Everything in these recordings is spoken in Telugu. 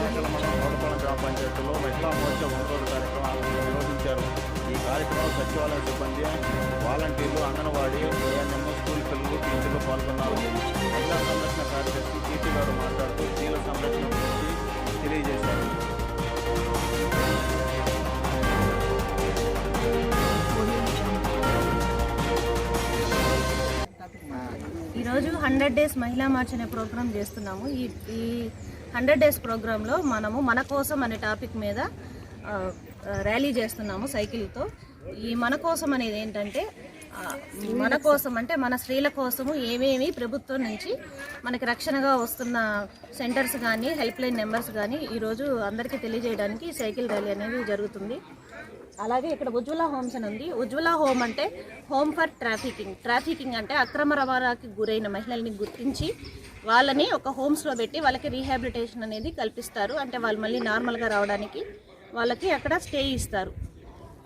సంవత్సరాల మండల కోటపాలెం గ్రామ పంచాయతీలో మహిళా మోర్చ ఒంగోలు కార్యక్రమాలను నిర్వహించారు ఈ కార్యక్రమంలో సచివాలయ సిబ్బంది వాలంటీర్లు అంగన్వాడీ ఏఎన్ఎం స్కూల్ పిల్లలు టీచర్లు పాల్గొన్నారు మహిళా సంరక్షణ కార్యదర్శి కీర్తి గారు మాట్లాడుతూ స్త్రీల సంరక్షణ గురించి తెలియజేశారు ఈరోజు హండ్రెడ్ డేస్ మహిళా మార్చ్ అనే ప్రోగ్రాం చేస్తున్నాము. ఈ ఈ హండ్రెడ్ డేస్ ప్రోగ్రాంలో మనము మన కోసం అనే టాపిక్ మీద ర్యాలీ చేస్తున్నాము సైకిల్తో. ఈ మన కోసం అనేది ఏంటంటే మన కోసం అంటే మన స్త్రీల కోసము ఏమేమి ప్రభుత్వం నుంచి మనకి రక్షణగా వస్తున్న సెంటర్స్ కానీ హెల్ప్ లైన్ నెంబర్స్ కానీ ఈరోజు అందరికీ తెలియజేయడానికి సైకిల్ ర్యాలీ అనేది జరుగుతుంది. అలాగే ఇక్కడ ఉజ్వల హోమ్స్ అని ఉంది. ఉజ్వల హోమ్ అంటే హోమ్ ఫర్ ట్రాఫికింగ్. ట్రాఫికింగ్ అంటే అక్రమ రవాణాకి గురైన మహిళల్ని గుర్తించి వాళ్ళని ఒక హోమ్స్లో పెట్టి వాళ్ళకి రీహాబిలిటేషన్ అనేది కల్పిస్తారు. అంటే వాళ్ళు మళ్ళీ నార్మల్గా రావడానికి వాళ్ళకి అక్కడ స్టే ఇస్తారు.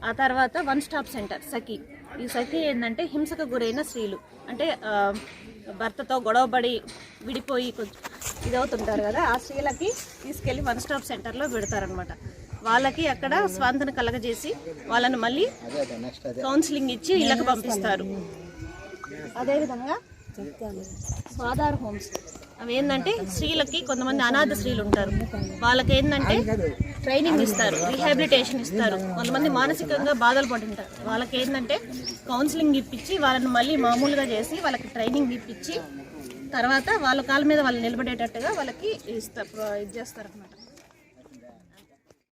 ఆ తర్వాత వన్ స్టాప్ సెంటర్ సఖీ. ఈ సఖీ ఏంటంటే హింసకు గురైన స్త్రీలు. అంటే భర్తతో గొడవపడి విడిపోయి కొంచెం ఇదవుతుంటారు కదా ఆ స్త్రీలకి తీసుకెళ్ళి వన్ స్టాప్ సెంటర్లో పెడతారనమాట వాళ్ళకి అక్కడ స్వాంతన కలగజేసి వాళ్ళని మళ్ళీ కౌన్సిలింగ్ ఇచ్చి ఇళ్ళకి పంపిస్తారు. అదేవిధంగా స్వాధార్ హోమ్స్. అవి ఏంటంటే స్త్రీలకి కొంతమంది అనాథ స్త్రీలు ఉంటారు వాళ్ళకి ఏంటంటే ట్రైనింగ్ ఇస్తారు రీహాబిలిటేషన్ ఇస్తారు. కొంతమంది మానసికంగా బాధలు పడుంటారు. వాళ్ళకి ఏంటంటే కౌన్సిలింగ్ ఇప్పించి వాళ్ళని మళ్ళీ మామూలుగా చేసి వాళ్ళకి ట్రైనింగ్ ఇప్పించి తర్వాత వాళ్ళ కాళ్ళ మీద వాళ్ళు నిలబడేటట్టుగా వాళ్ళకి ఇస్తారు ఇది చేస్తారు అనమాట